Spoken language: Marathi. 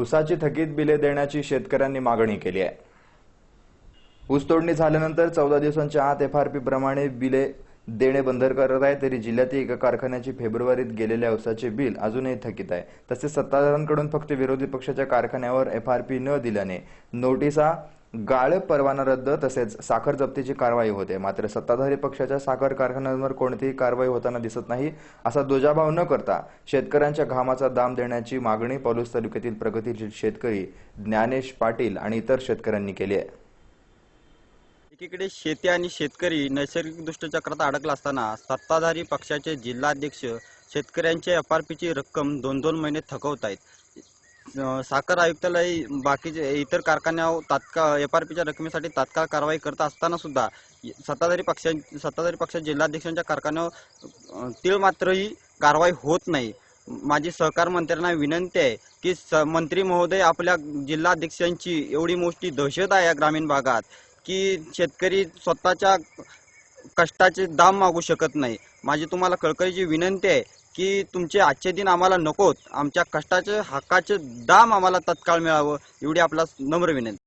ऊसाची थकीत बिले देण्याची शेतकऱ्यांनी मागणी केली आहे. ऊसतोडणी झाल्यानंतर चौदा दिवसांच्या आत एफ आर पी प्रमाणे बिले देणे बंधनकारक आहे तरी जिल्ह्यातील एका कारखान्याची फेब्रुवारीत गेलेल्या ऊसाचे बिल अजूनही थकीत आहे. तसेच सत्ताधाऱ्यांकडून फक्त विरोधी पक्षाच्या कारखान्यावर एफ आर पी न दिल्याने नोटिसा गाळप परवाना रद्द तसेच साखर जप्तीची कारवाई होते. मात्र सत्ताधारी पक्षाच्या साखर कारखान्यांवर कोणतीही कारवाई होताना दिसत नाही असा दुजाभाव न करता शेतकऱ्यांच्या घामाचा दाम देण्याची मागणी पलूस तालुक्यातील प्रगतीशील शेतकरी ज्ञानेश पाटील आणि इतर शेतकऱ्यांनी केली आहे. एकीकडे शेती आणि शेतकरी नैसर्गिक दुष्टचक्रात अडकला असताना सत्ताधारी पक्षाचे जिल्हाध्यक्ष शेतकऱ्यांच्या एफ आर पीची रक्कम दोन दोन महिने थकवत आहेत. साखर आयुक्तालय बाकीचे इतर कारखान्यावर तात्काळ एफ आर पीच्या रकमेसाठी तात्काळ कारवाई करत असताना सुद्धा सत्ताधारी पक्षा सत्ताधारी पक्षाच्या जिल्हाध्यक्षांच्या कारखान्यावर अं, तीळ मात्रही कारवाई होत नाही. माझी सहकार मंत्र्यांना विनंती आहे की स मंत्री महोदय आपल्या जिल्हाध्यक्षांची एवढी मोठी दहशत आहे या ग्रामीण भागात की शेतकरी स्वतःच्या कष्टाचे दाम मागू शकत नाही. माझी तुम्हाला कळकळीची विनंती आहे की तुमचे आजचे दिन आम्हाला नकोत. आमच्या कष्टाचे हक्काचे दाम आम्हाला तत्काळ मिळावं एवढी आपला नम्र विनंती.